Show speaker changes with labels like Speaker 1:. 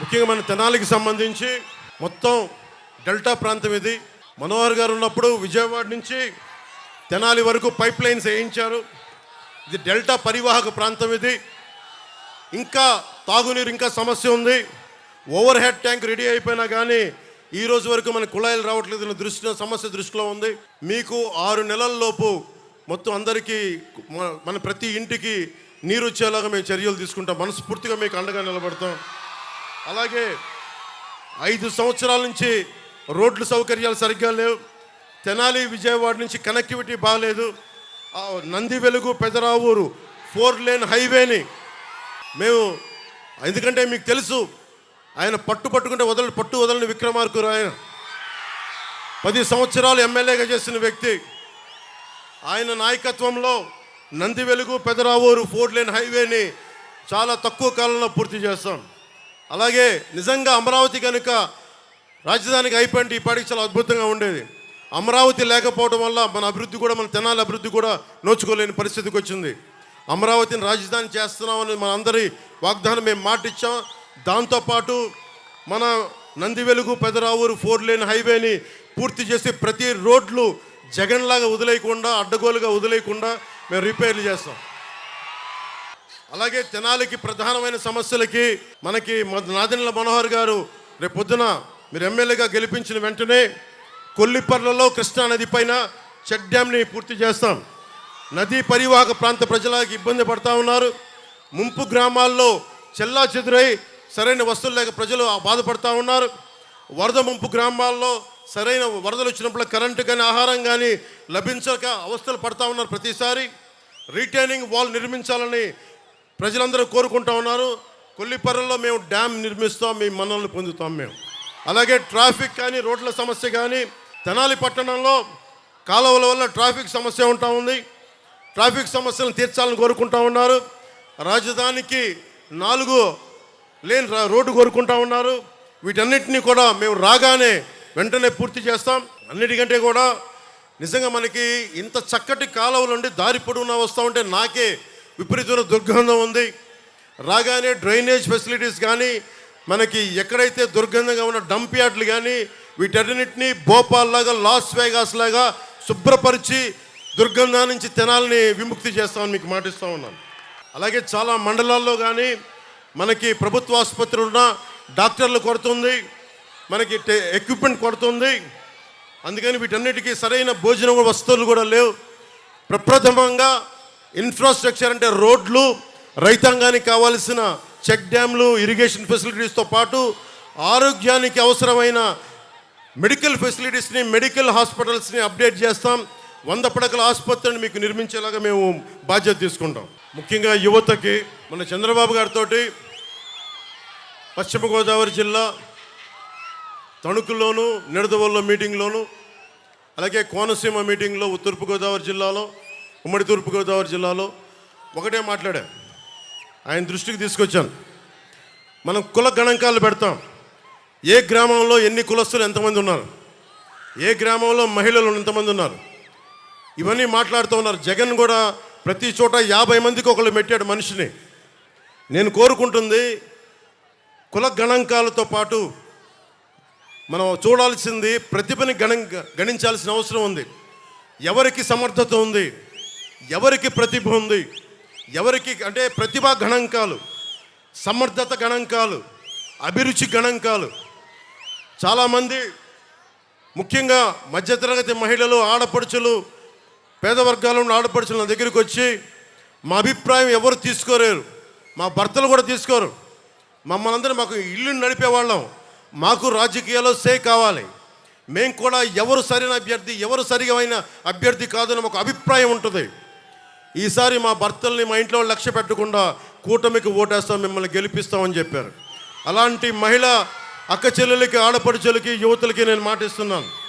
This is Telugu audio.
Speaker 1: ముఖ్యంగా మన తెనాలికి సంబంధించి మొత్తం డెల్టా ప్రాంతం ఇది. మనోహర్ గారు ఉన్నప్పుడు విజయవాడ నుంచి తెనాలి వరకు పైప్ లైన్స్ వేయించారు. ఇది డెల్టా పరివాహక ప్రాంతం ఇది. ఇంకా తాగునీరు ఇంకా సమస్య ఉంది. ఓవర్ హెడ్ ట్యాంక్ రెడీ అయిపోయినా కానీ ఈ రోజు వరకు మన కుళాయిలు రావట్లేదు. అనే దృష్టి సమస్య దృష్టిలో ఉంది. మీకు ఆరు నెలల్లోపు మొత్తం అందరికీ మన- మన ప్రతి ఇంటికి నీరు వచ్చేలాగా మేము చర్యలు తీసుకుంటాం. మనస్ఫూర్తిగా మీకు అండగా నిలబడతాం. అలాగే ఐదు సంవత్సరాల నుంచి రోడ్లు సౌకర్యాలు సరిగ్గా లేవు. తెనాలి విజయవాడ నుంచి కనెక్టివిటీ బాగాలేదు నంది వెలుగు పెదరావూరు ఫోర్ లేన్ హైవేని మేము ఎందుకంటే మీకు తెలుసు ఆయన పట్టు పట్టుకుంటే వదల పట్టు వదలని విక్రమార్కురు ఆయన. పది సంవత్సరాలు ఎమ్మెల్యేగా చేసిన వ్యక్తి. ఆయన నాయకత్వంలో నంది వెలుగు పెదరావూరు ఫోర్ లేన్ హైవేని చాలా తక్కువ కాలంలో పూర్తి చేస్తాం. అలాగే నిజంగా అమరావతి కనుక రాజధానికి అయిపోయింది ఈ పాటికి చాలా అద్భుతంగా ఉండేది. అమరావతి లేకపోవడం వల్ల మన అభివృద్ధి కూడా మన తెనాలి అభివృద్ధి కూడా నోచుకోలేని పరిస్థితికి వచ్చింది. అమరావతిని రాజధాని చేస్తున్నామని మన అందరి వాగ్దానం మేము మాట ఇచ్చాం. దాంతోపాటు మన నంది వెలుగు పెదరావూరు ఫోర్ లేన్ హైవేని పూర్తి చేసి ప్రతి రోడ్లు జగన్లాగా వదిలేయకుండా అడ్డగోలుగా వదిలేయకుండా మేము రిపేర్లు చేస్తాం. అలాగే తెనాలికి ప్రధానమైన సమస్యలకి మనకి మ- నాదెండ్ల మనోహర్ గారు రేపు పొద్దున మీరు ఎమ్మెల్యేగా గెలిపించిన వెంటనే కొల్లిపర్లలో కృష్ణా నది పైన చెక్ డ్యామ్ని పూర్తి చేస్తాం. నదీ పరివాహక ప్రాంత ప్రజలకు ఇబ్బంది పడతా ఉన్నారు. ముంపు గ్రామాల్లో చెల్లా చెదురై సరైన వస్తువులు లేక ప్రజలు బాధపడతా ఉన్నారు. వరద ముంపు గ్రామాల్లో సరైన వరదలు వచ్చినప్పుడు కరెంటు కానీ ఆహారం కానీ లభించక అవస్థలు పడతా ఉన్నారు ప్రతిసారి. రీటైనింగ్ వాల్ నిర్మించాలని ప్రజలందరూ కోరుకుంటా ఉన్నారు. కొల్లిపర్రలో మేము డ్యామ్ నిర్మిస్తాం మీ మన్నలను పొందుతాం మేము. అలాగే ట్రాఫిక్ కానీ రోడ్ల సమస్య కానీ తెనాలి పట్టణంలో కాలువల వల్ల ట్రాఫిక్ సమస్య ఉంటా ఉంది. ట్రాఫిక్ సమస్యలను తీర్చాలని కోరుకుంటా ఉన్నారు. రాజధానికి నాలుగు లేని రా- రోడ్డు కోరుకుంటా ఉన్నారు. వీటన్నిటినీ కూడా మేము రాగానే వెంటనే పూర్తి చేస్తాం. అన్నిటికంటే కూడా నిజంగా మనకి ఇంత చక్కటి కాలువలు ఉండి దారి పొడవునా వస్తూ ఉంటే నాకే విపరీతమైన దుర్గంధం ఉంది. రాగానే డ్రైనేజ్ ఫెసిలిటీస్ కానీ మనకి ఎక్కడైతే దుర్గంధంగా ఉన్న డంప్ యార్డ్లు కానీ వీటన్నిటిని భోపాల్ లాగా లాస్ వేగాస్ లాగా శుభ్రపరిచి దుర్గంధం నుంచి తెనాలని విముక్తి చేస్తామని మీకు మాటిస్తూ ఉన్నాను. అలాగే చాలా మండలాల్లో కానీ మనకి ప్రభుత్వ ఆసుపత్రులు ఉన్న డాక్టర్లు కొడుతుంది మనకి టె- ఎక్విప్మెంట్ కొడుతుంది. అందుకని వీటన్నిటికీ సరైన భోజనం వస్తువులు కూడా లేవు. ప్రప్రథమంగా ఇన్ఫ్రాస్ట్రక్చర్ అంటే రోడ్లు రైతాంగానికి కావాల్సిన చెక్ డ్యామ్లు ఇరిగేషన్ ఫెసిలిటీస్తో పాటు ఆరోగ్యానికి అవసరమైన మెడికల్ ఫెసిలిటీస్ని మెడికల్ హాస్పిటల్స్ని అప్డేట్ చేస్తాం. వంద పడకల ఆసుపత్రిని మీకు నిర్మించేలాగా మేము బాధ్యత తీసుకుంటాం. ముఖ్యంగా యువతకి మన చంద్రబాబు గారితో పశ్చిమ గోదావరి జిల్లా తణుకులోను నిడదవోల్లో మీటింగ్లోను అలాగే కోనసీమ మీటింగ్లో తూర్పుగోదావరి జిల్లాలో ఉమ్మడి తూర్పుగోదావరి జిల్లాలో ఒకటే మాట్లాడా ఆయన దృష్టికి తీసుకొచ్చాను. మనం కుల గణాంకాలు పెడతాం. ఏ గ్రామంలో ఎన్ని కులస్తులు ఎంతమంది ఉన్నారు? ఏ గ్రామంలో మహిళలు ఎంతమంది ఉన్నారు? ఇవన్నీ మాట్లాడుతూ ఉన్నారు. జగన్ కూడా ప్రతి చోట యాభై మందికి ఒకళ్ళు పెట్టాడు మనిషిని. నేను కోరుకుంటుంది కుల గణాంకాలతో పాటు మనం చూడాల్సింది ప్రతిభని గణ గణించాల్సిన అవసరం ఉంది. ఎవరికి సమర్థత ఉంది? ఎవరికి ప్రతిభ ఉంది? ఎవరికి అంటే ప్రతిభ గణాంకాలు సమర్థత గణాంకాలు అభిరుచి గణాంకాలు. చాలామంది ముఖ్యంగా మధ్యతరగతి మహిళలు ఆడపడుచులు పేద వర్గాల ఉన్న ఆడపడుచులు నా దగ్గరికి వచ్చి మా అభిప్రాయం ఎవరు తీసుకోలేరు? మా భర్తలు కూడా తీసుకోరు. మమ్మల్ని అందరూ మాకు ఇల్లు నడిపేవాళ్ళం. మాకు రాజకీయాల్లో సే కావాలి. మేము కూడా ఎవరు సరైన అభ్యర్థి ఎవరు సరిగైన అభ్యర్థి కాదని ఒక అభిప్రాయం ఉంటుంది. ఈసారి మా భర్తల్ని మా ఇంట్లో లక్ష్య పెట్టకుండా కూటమికి ఓటేస్తాం మిమ్మల్ని గెలిపిస్తామని చెప్పారు. అలాంటి మహిళ అక్క చెల్లెలకి ఆడపడుచులకి యువతలకి నేను మాటిస్తున్నాను.